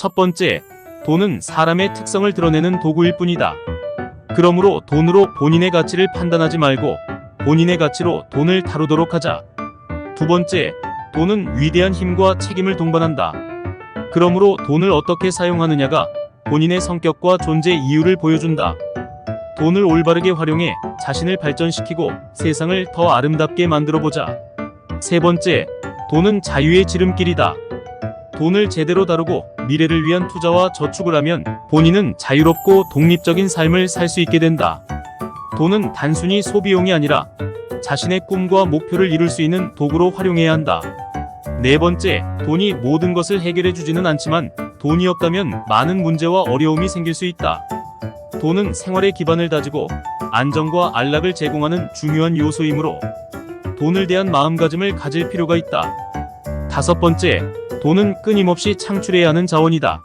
첫 번째, 돈은 사람의 특성을 드러내는 도구일 뿐이다. 그러므로 돈으로 본인의 가치를 판단하지 말고 본인의 가치로 돈을 다루도록 하자. 두 번째, 돈은 위대한 힘과 책임을 동반한다. 그러므로 돈을 어떻게 사용하느냐가 본인의 성격과 존재 이유를 보여준다. 돈을 올바르게 활용해 자신을 발전시키고 세상을 더 아름답게 만들어 보자. 세 번째, 돈은 자유의 지름길이다. 돈을 제대로 다루고 미래를 위한 투자와 저축을 하면 본인은 자유롭고 독립적인 삶을 살 수 있게 된다. 돈은 단순히 소비용이 아니라 자신의 꿈과 목표를 이룰 수 있는 도구로 활용해야 한다. 네 번째, 돈이 모든 것을 해결해 주지는 않지만 돈이 없다면 많은 문제와 어려움이 생길 수 있다. 돈은 생활의 기반을 다지고 안정과 안락을 제공하는 중요한 요소이므로 돈을 대한 마음가짐을 가질 필요가 있다. 다섯 번째, 돈은 끊임없이 창출해야 하는 자원이다.